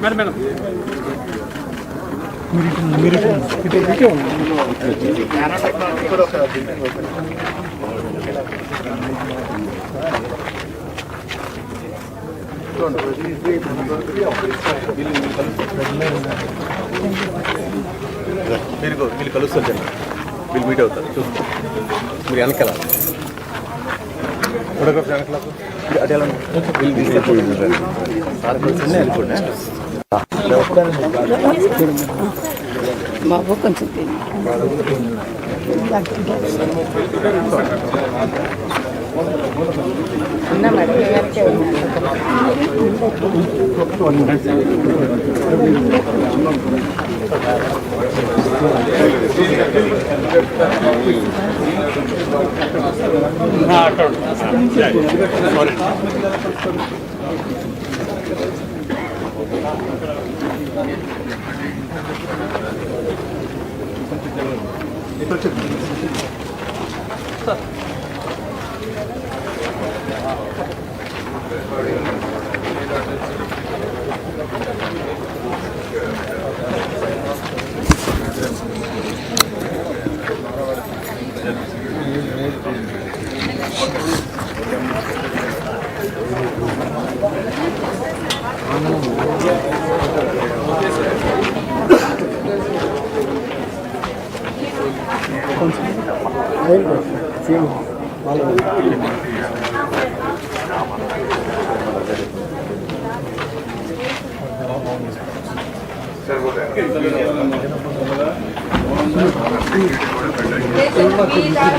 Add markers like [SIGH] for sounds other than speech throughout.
Madam madam మీరు ఇటు ఇటు ఉంది మీరు వీళ్ళు కలుస్తారు జనం. వీళ్ళు మీట్ అవుతారు. చూసుకో. మీరు వెనకాల. ఫోటోగ్రాఫ్ అటు వీళ్ళు తీసుకెళ్ళిపోయింది సార్ కలిసి వెళ్ళిపోండి. కొంచెం సార్ ఇప్పుడే లాస్ట్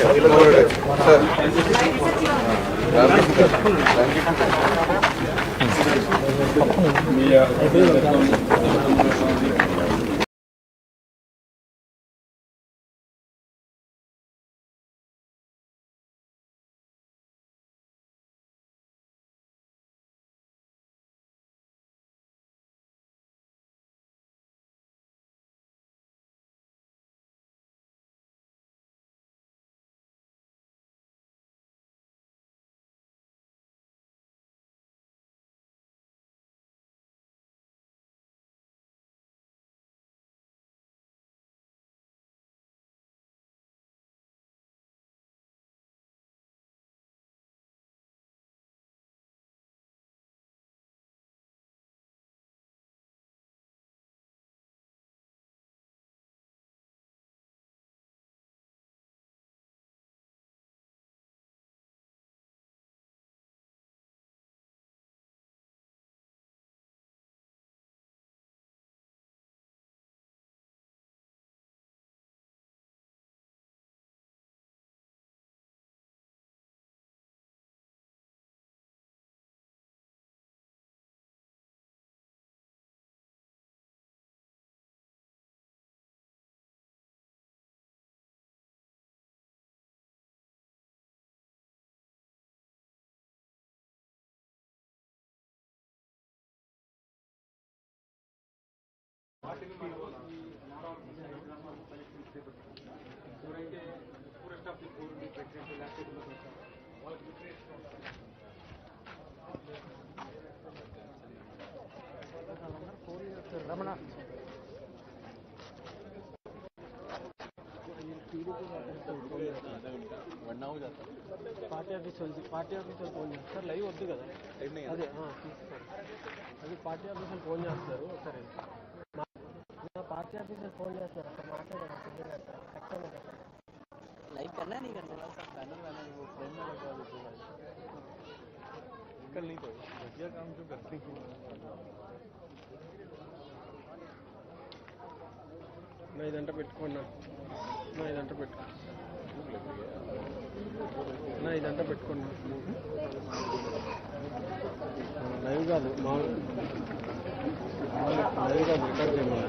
సార్ ఇద్దరు సార్ రాగి చాలు పార్టీ ఆఫీస్ వాళ్ళు పార్టీ ఆఫీస్ వాళ్ళు ఫోన్ చేస్తారు లైవ్ వద్దు కదా అదే ఆ, తీస్తారు అది పార్టీ ఆఫీస్ వాళ్ళు ఫోన్ చేస్తారు సరే పార్టీ ఆఫీస్ వాళ్ళు ఫోన్ చేస్తారు అక్కడ మాట్లాడారు లైవ్ కన్నా నీకు అంటే కానీ వాళ్ళ నువ్వు ఫ్రెండ్ కాదు ఇక్కడ నీకు దగ్గర నా ఇదంతా పెట్టుకున్నా నా ఇదంతా పెట్టుకో నా ఇదంతా పెట్టుకున్నా లైవ్ కాదు మామూలు. లైవ్ కాదు రికార్డ్ చేయమన్నా.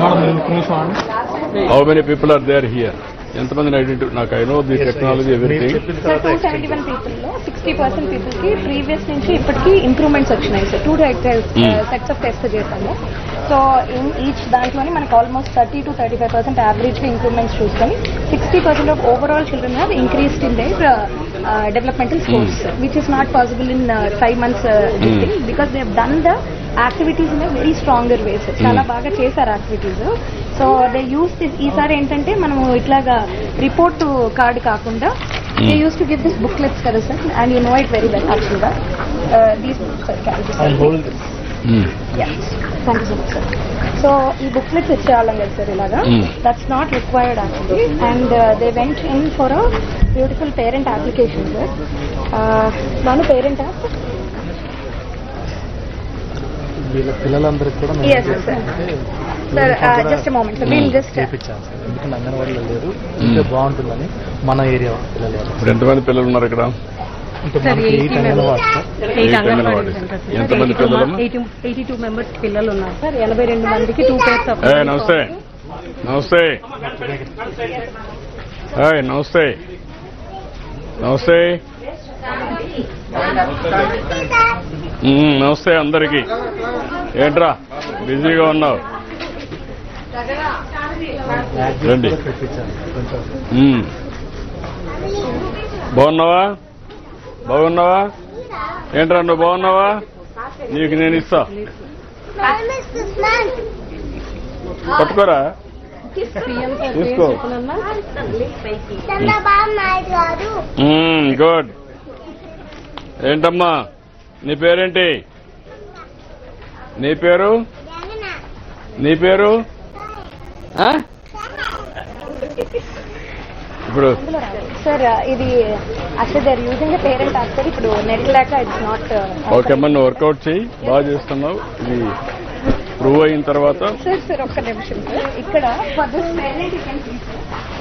మేడం మీరు కొంచెం ఆగండి. How many people are there here ఎంతమంది ఐడెంటిఫై నాకు I know the technology everything sir two seventy one పీపుల్లో sixty percent పీపుల్కి ప్రీవియస్ నుంచి ఇప్పటికి ఇంప్రూవ్మెంట్స్ వచ్చినాయి sir two sets of test చేస్తాము సో ఇన్ ఈచ్ దాంట్లోనే మనకు almost thirty to thirty five percent యావరేజ్గా ఇంప్రూవ్మెంట్స్ చూసుకొని sixty percent of overall children have increased in their developmental scores which is not possible in five months because they done the activities in very stronger ways చాలా బాగా చేశారు activities so they use this ఈసారి ఏంటంటే మనము ఇట్లాగా report card కాకుండా they used to give this booklets కదా sir and you know it very well యాక్చువల్గా. These. Thank you so much sir so ఈ బుక్లెట్స్ ఇచ్చేవాళ్ళం కదా సార్ ఇలాగా. That's not required actually and they went in for a beautiful parent application sir మన parent app పిల్లలందరికీ కూడా uh, moment, sir. We'll just- చేపించాం sir. ఎందుకంటే అంగన్వాడీలో లేరు ఉంటే బాగుంటుందని మన ఏరియా పిల్లలు ఇప్పుడు ఎంతమంది పిల్లలు ఉన్నారు ఇక్కడ? అంటే మనకి eight anganwadi sir. Eight anganwadi. ఎంతమంది పిల్లలు ఎయిటీ టూ మెంబర్స్ పిల్లలు ఉన్నారు సార్. ఎనభై రెండు మందికి టూ పేర్స్ ఏ నమస్తే. నమస్తే. నమస్తే. నమస్తే. నమస్తే అందరికి. ఏంట్రా? బిజీగా ఉన్నావు. రండి. బాగున్నావా? బాగున్నావా? ఏంట్రా నువ్వు బాగున్నావా? నీకు నేను ఇస్తా. పట్టుకోరా. తీసుకో. గుడ్. ఏంటమ్మా? నీ పేరేంటి? నీ పేరు? నీ పేరు? ఇప్పుడు సార్ ఇది అసలు they are using parent app sir ఇప్పుడు నెట్ లేక ఇట్స్ నాట్ ఓకే నువ్వు వర్కౌట్ చేయి. బాగా చేస్తున్నావు. ఇది ప్రూవ్ అయిన తర్వాత. సార్ సార్ ఒక్క నిమిషం సార్ ఇక్కడ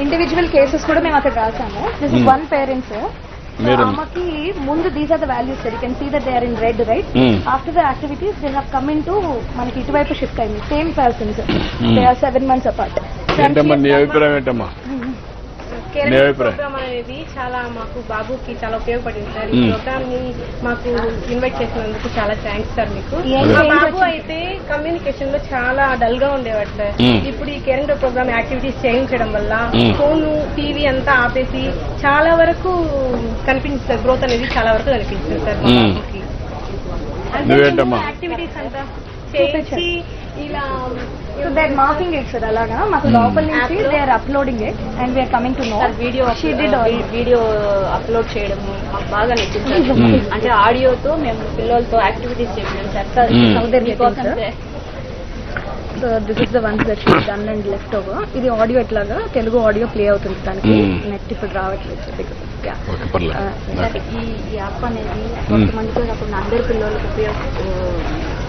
ఇండివిజువల్ కేసెస్ కూడా మేము అక్కడ రాసాము. This is. One parent sir మీరు ముందు these are the values sir you can see that they are in red right. After the activities they have come in to మనకి ఇటువైపు షిఫ్ట్ అయింది. Same persons. They are seven months apart ఏంటమ్మా నీ అభిప్రాయం ఏంటమ్మా? నీ అభిప్రాయం ప్రోగ్రామ్ అనేది చాలా మాకు బాబుకి చాలా ఉపయోగపడింది సార్ ఈ. ప్రోగ్రామ్ని మాకు ఇన్వైట్ చేసినందుకు చాలా థ్యాంక్స్ సార్ మీకు మా బాబు? అయితే కమ్యూనికేషన్లో చాలా డల్గా ఉండేవాడు సార్. ఇప్పుడు ఈ కేరింగ్ ప్రోగ్రామ్ యాక్టివిటీస్ చేయించడం వల్ల. ఫోన్ టీవీ అంతా ఆపేసి చాలా వరకు కనిపించింది గ్రోత్ అనేది చాలా వరకు కనిపించింది సార్ మా. బాబుకి నువ్వేంటమ్మా? యాక్టివిటీస్ అంతా చేయించి ఇలా so they are marking it sir అలాగా. మాకు Hmm. లోపల నుంచి they are uploading it and we are coming to know video video upload చేయడము మాకు బాగా నచ్చింది మ్మ్. అంటే ఆడియోతో మేము పిల్లలతో యాక్టివిటీస్ చేసినాం సార్ మీకోసం? So this is the ones that she done and left over ఇది ఆడియో ఎట్లాగా? తెలుగు ఆడియో ప్లే అవుతుంది దానికి. Hmm. నెట్ ఇప్పుడు రావట్లేదు సార్, ఈ యాప్ అనేది కొంతమందితో కాకుండా అందరి పిల్లలకు ఉపయోగ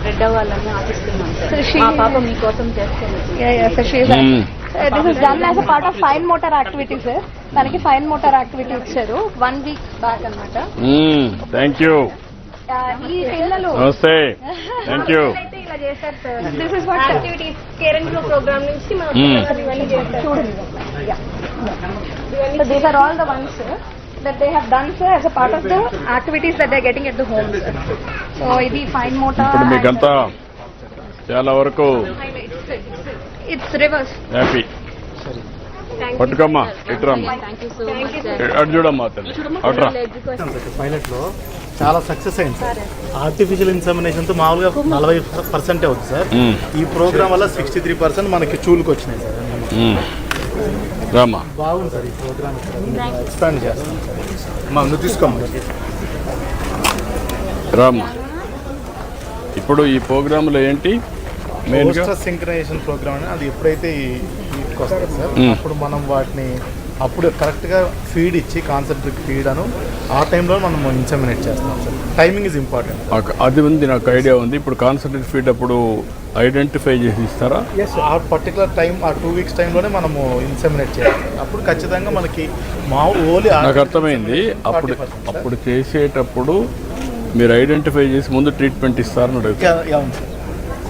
స్ప్రెడ్ అవ్వాలని ఆశిస్తున్నాం సార్. మా పాప మీకోసం Hmm. This is done as a part of fine motor activity sir దానికి ఫైన్ మోటార్ యాక్టివిటీ ఇచ్చారు. వన్ వీక్ బ్యాక్ అనమాట థ్యాంక్ యూ ఈ పిల్లలు నమస్తే. [LAUGHS] థ్యాంక్ యూ అయితే ఇలా చేశారు sir. This is what activities caring program నుంచి మా మ్మ్. పిల్లలు ఇవన్నీ చేశారు. చూడండి. Are all the ones sir, that they have done sir as a part of the activities that they are getting at the home sir. So ఇది fine motor ఇప్పుడు మీకంతా చాలా వరకు ఇట్స్ రివర్స్ హ్యాపీ పట్టుకోమ్మా ఇటురమ్మా అటు చూడమ్మా అటురా పైలట్లో చాలా సక్సెస్ అయింది సార్. ఆర్టిఫిషియల్ ఇన్సమినేషన్తో మామూలుగా నలభై పర్సెంటే అవుతుంది సార్. ఈ ప్రోగ్రామ్ వల్ల సిక్స్టీ త్రీ పర్సెంట్ మనకి చూలుకు వచ్చినాయి సార్ రామ్మా బాగుంది సార్ ఈ ప్రోగ్రామ్ ఎక్స్పాండ్ చేస్తాం. సార్ మా నువ్వు తీసుకోమ్మా. రామ్మా ఇప్పుడు ఈ ప్రోగ్రాంలో ఏంటి? మెయిన్గా సింక్రనైజేషన్ ప్రోగ్రామ్ అది ఎప్పుడైతే ఈ వస్తుంది సార్. అప్పుడు మనం వాటిని అప్పుడు కరెక్ట్గా ఫీడ్ ఇచ్చి కాన్సన్ట్రేట్ ఫీడ్ అను ఆ టైంలో మనం ఇన్సమినేట్ చేస్తాం సార్. టైమింగ్ ఇస్ ఇంపార్టెంట్ అది ఉంది నాకు ఐడియా ఉంది. ఇప్పుడు కాన్సన్ట్రేట్ ఫీడ్ అప్పుడు ఐడెంటిఫై చేసి ఇస్తారా? ఆ పర్టికులర్ టైం ఆ టూ వీక్స్ టైంలోనే మనము ఇన్సమినేట్ చేయాలి అప్పుడు ఖచ్చితంగా మనకి మా ఓన్లీ నాకు అర్థమైంది. అప్పుడు అప్పుడు చేసేటప్పుడు మీరు ఐడెంటిఫై చేసి ముందు ట్రీట్మెంట్ ఇస్తారని sir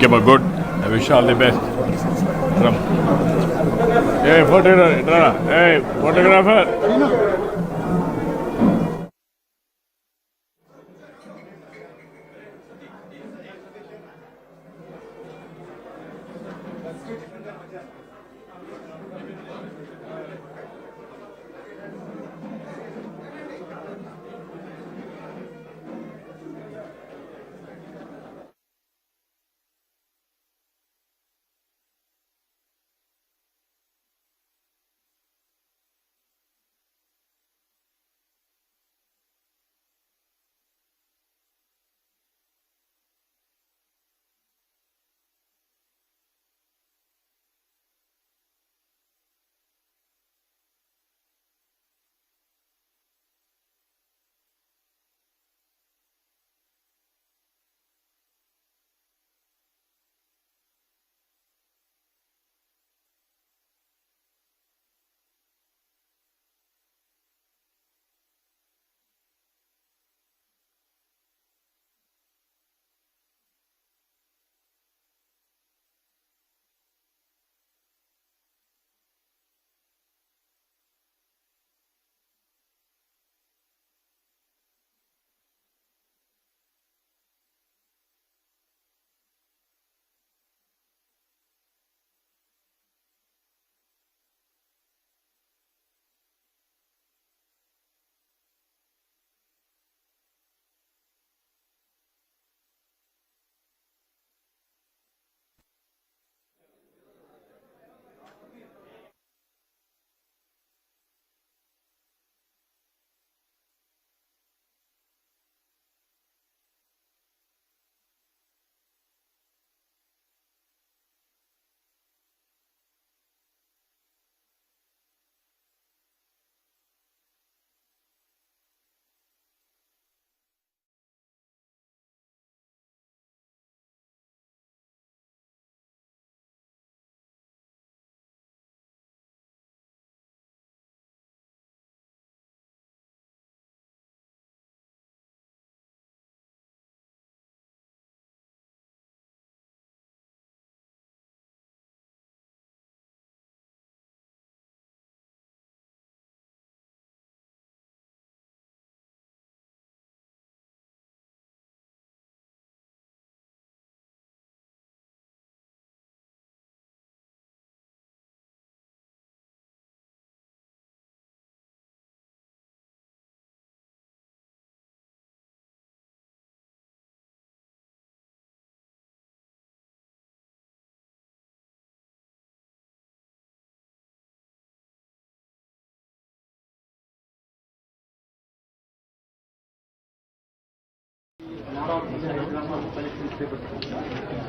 thank you good I wish all the best a photographer a photographer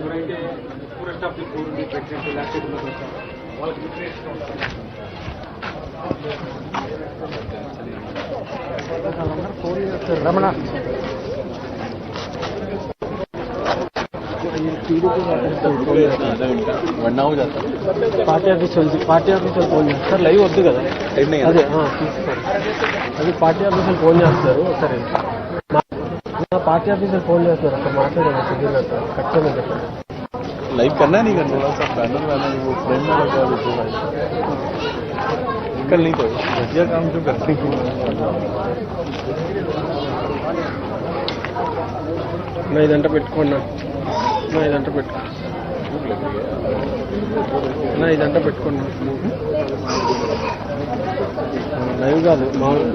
ఎవరైతే పూరెస్ట్ ఆఫ్ ది పూర్ ఉంది ప్రెగ్నెంట్ లేకపోతే వాళ్ళకి రమణ పార్టీ ఆఫీస్ వాళ్ళు పార్టీ ఆఫీస్ వాళ్ళు ఫోన్ చేస్తారు. లైవ్ వద్దు కదా? అదే తీసుకోండి. అది పార్టీ ఆఫీస్ వాళ్ళు ఫోన్ చేస్తారు సరే. పార్టీ ఆఫీస్ వాళ్ళు ఫోన్ చేస్తున్నారు అక్కడ మాట్లాడారు సుధీర్ గారితో ఖచ్చితంగా చెప్పండి लाइक करना है नहीं करना थोड़ा सा पैनल वाला नहीं वो फ्रेंड वाला क्या देखो भाई कल नहीं तो घटिया काम क्यों करते हैं నా ఇదంతా పెట్టుకున్నా నా ఇదంతా పెట్టుకో నా ఇదంతా పెట్టుకున్నా లైవ్ కాదు మామూలు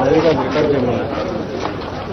లైవ్ కాదు రికార్డ్ చేయమన్నా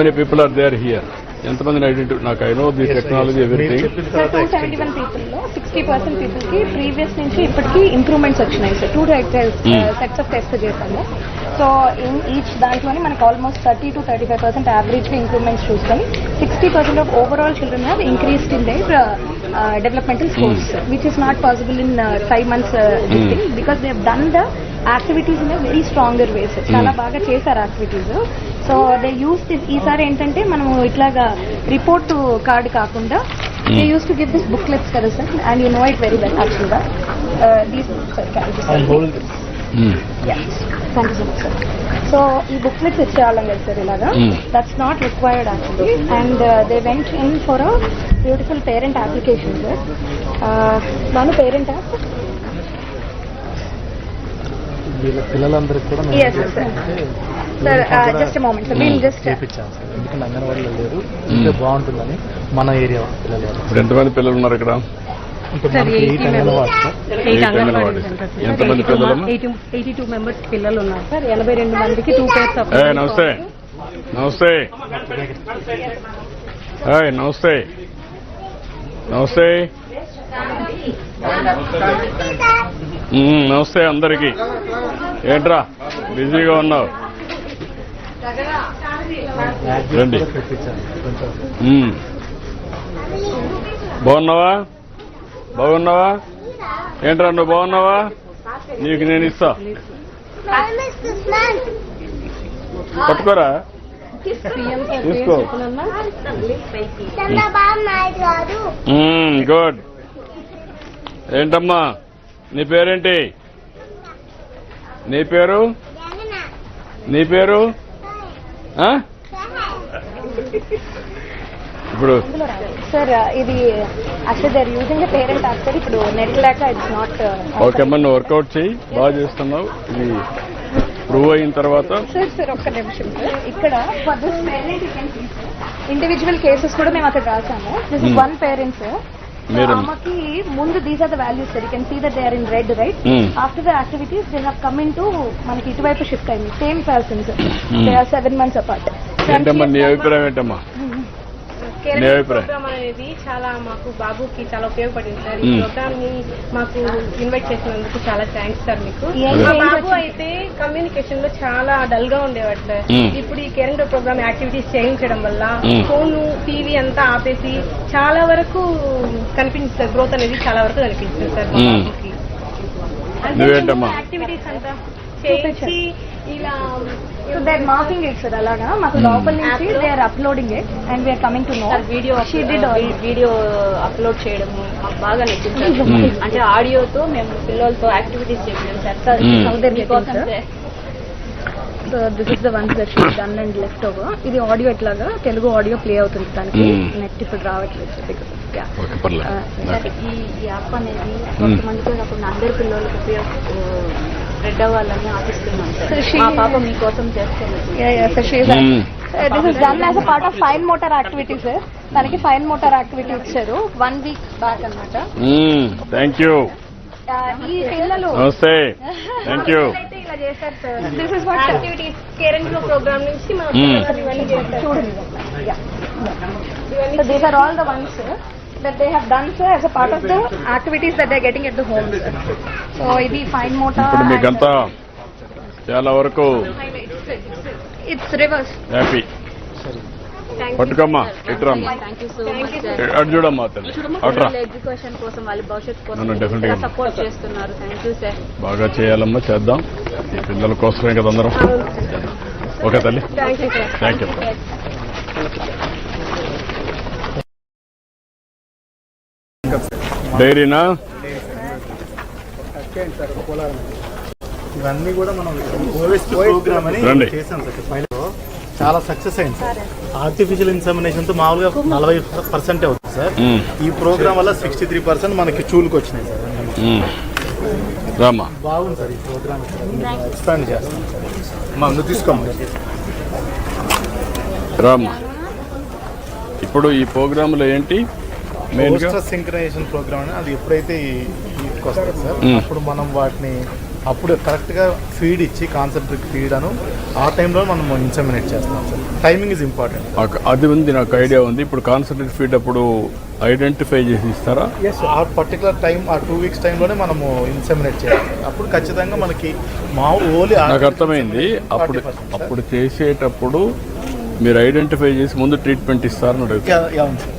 many people are there here ఎంతమందిని ఐడెంటిఫై నాకు I know the technology everything చెప్పిన సార్ తర్వాత టూ సెవెంటీ వన్ పీపుల్లో సిక్స్టీ పర్సెంట్ పీపుల్కి ప్రీవియస్ నుంచి ఇప్పటికి ఇంప్రూవ్మెంట్స్ వచ్చినాయి sir two sets of test చేశాము. సో ఇన్ ఈచ్ దాంట్లోనే మనకు almost thirty to thirty five percent యావరేజ్గా ఇంప్రూవ్మెంట్స్ చూసుకొని sixty percent of overall children have increased in their developmental scores which is not possible in five months because they done the activities in very stronger ways. చాలా బాగా చేశారు activities. So they use ఈసారి ఏంటంటే మనము ఇట్లాగా report card కాకుండా they use to give this booklets కదా sir and you know it very well యాక్చువల్గా these thank you so much sir so ఈ బుక్లెట్స్ ఇచ్చేవాళ్ళం కదా సార్ ఇలాగా. That's not required actually and they went in for a beautiful parent application sir దాని parent app పిల్లలందరికీ కూడా మేము Yes, sir. Sir, just a moment, sir. We'll just- చేపించాము sir ఎందుకంటే అంగన్వాడీలో లేరు. ఉంటే బాగుంటుందని మన ఏరియా పిల్లలు ఇప్పుడు ఎంతమంది పిల్లలు ఉన్నారు ఇక్కడ? సార్ ఎంతమంది పిల్లలమ్మా ఎయిటీ టూ మెంబర్స్ పిల్లలు ఉన్నారు సార్ ఎనభై రెండు మందికి టూ పేర్స్ నమస్తే. నమస్తే. నమస్తే. నమస్తే. మ్మ్, నమస్తే అందరికి. ఏంట్రా? బిజీగా ఉన్నావు. రండి. బాగున్నావా? బాగున్నావా? ఏంట్రా నువ్వు బాగున్నావా? నీకు నేను ఇస్తా. పట్టుకోరా. తీసుకో. గుడ్. ఏంటమ్మా? నీ పేరేంటి? నీ పేరు? నీ పేరు? ఆ? ఇప్పుడు సార్ ఇది they're using parent app sir. ఇప్పుడు నెట్ లేక ఇట్స్ నాట్ ఓకే అమ్మా నువ్వు వర్కౌట్ చేయి బాగా చేస్తున్నావు. ఇది ప్రూవ్ అయిన తర్వాత. సార్ సార్ ఒక్క నిమిషం సార్. ఇక్కడ for this parent individual cases కూడా మేము అక్కడ రాసాము. దిస్. వన్ పేరెంట్స్ మీరు ఆమెకి ముందు these are the values sir you can see that they are in red right. After the activities they have come into మనకి ఇటువైపు షిఫ్ట్ అయింది. Same persons Hmm. They are seven months apart ఏంటమ్మా నీ అభిప్రాయం ఏంటమ్మా? అభిప్రాయం ప్రోగ్రామ్ అనేది చాలా మాకు బాబుకి చాలా ఉపయోగపడింది సార్ ఈ. ప్రోగ్రామ్ని మాకు ఇన్వైట్ చేసినందుకు చాలా థ్యాంక్స్ సార్ మీకు మా బాబు? అయితే కమ్యూనికేషన్లో చాలా డల్గా ఉండేవాడు సార్. ఇప్పుడు ఈ కేరెంట్ ప్రోగ్రామ్ యాక్టివిటీస్ చేయించడం వల్ల. ఫోన్ టీవీ అంతా ఆపేసి చాలా వరకు కనిపించింది సార్ గ్రోత్ అనేది చాలా వరకు కనిపించింది సార్ మా. బాబుకి? యాక్టివిటీస్ అంతా చేయించి ఇలా so they are marking it sir అలాగా. మాకు లోపల నుంచి they are uploading it and we're coming to know video video upload చేయడము మాకు బాగా నచ్చింది. మ్మ్. అంటే ఆడియోతో మేము పిల్లలతో యాక్టివిటీస్ చేసాం sir. So this is the ones that she done and left over ఇది ఆడియో ఎట్లాగా? తెలుగు ఆడియో ప్లే అవుతుంది దానికి. Hmm. నెట్ ఇప్పుడు రావట్లేదు బికాస్ సార్ ఈ ఈ యాప్ అనేది కొంతమందితో కాకుండా అందరి పిల్లలకి ఉపయోగ స్ప్రెడ్ అవ్వాలని ఆశిస్తున్నాం So సార్ she- మా పాప మీకోసం చేస్తుంది. This is done as a part of fine motor activity sir దానికి ఫైన్ మోటార్ యాక్టివిటీ ఇచ్చారు. వన్ వీక్ బ్యాక్ అనమాట థ్యాంక్ యూ ఈ పిల్లలు నమస్తే. [LAUGHS] థ్యాంక్ యూ అయితే ఇలా చేశారు sir. This is what activities program నుంచి ఇవన్నీ చేస్తారు all the ones sir, that they have done sir as a part of the activities that they're getting at the home sir. So ఇది fine motor. ఇప్పుడు మీకంతా చాలా వరకు It's reverse. Happy పట్టుకోమ్మా అటు చూడమ్మా అటురా ఎడ్యుకేషన్ కోసం వాళ్ళ భవిష్యత్తు. సపోర్ట్ చేస్తున్నారు. థ్యాంక్ యూ సార్ బాగా చేయాలమ్మా చేద్దాం. ఈ పిల్లల కోసమే కదా అందరం ఓకే తల్లి. థ్యాంక్ యూ డైరీనా? ఇవన్నీ కూడా మనం ఓఎస్ట్ ప్రోగ్రామ్ అని రండి. చేసాం సార్. పైలట్ చాలా సక్సెస్ అయింది సార్. ఆర్టిఫిషియల్ ఇన్సమినేషన్తో మామూలుగా నలభై పర్సెంట్ అవుతుంది సార్. ఈ ప్రోగ్రామ్ వల్ల సిక్స్టీ త్రీ పర్సెంట్ మనకి చూలుకు వచ్చినాయి సార్. బాగుంది సార్ ఈ ప్రోగ్రామ్. ఎక్స్పాండ్ చేస్తాం. రామ్మా ఇప్పుడు ఈ ప్రోగ్రాంలో ఏంటి? మెయిన్గా? సింక్రనైజేషన్ ప్రోగ్రామ్ అని అది ఎప్పుడైతే వస్తుంది సార్. అప్పుడు మనం వాటిని అప్పుడు కరెక్ట్గా ఫీడ్ ఇచ్చి కాన్సన్ట్రేట్ ఫీడ్ అను ఆ టైంలో మనం ఇన్సమినేట్ చేస్తాం సార్. టైమింగ్ ఇస్ ఇంపార్టెంట్ అది ఉంది నాకు ఐడియా ఉంది. ఇప్పుడు కాన్సన్ట్రేట్ ఫీడ్ అప్పుడు ఐడెంటిఫై చేసి ఇస్తారా? ఆ పర్టికులర్ టైం ఆ టూ వీక్స్ టైంలోనే మనము ఇన్సెమినేట్ చేయాలి. అప్పుడు ఖచ్చితంగా మనకి మా ఓన్లీ నాకు అర్థమైంది. అప్పుడు అప్పుడు చేసేటప్పుడు మీరు ఐడెంటిఫై చేసి ముందు ట్రీట్మెంట్ ఇస్తారని అడుగుతాను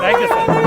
Thank you, sir.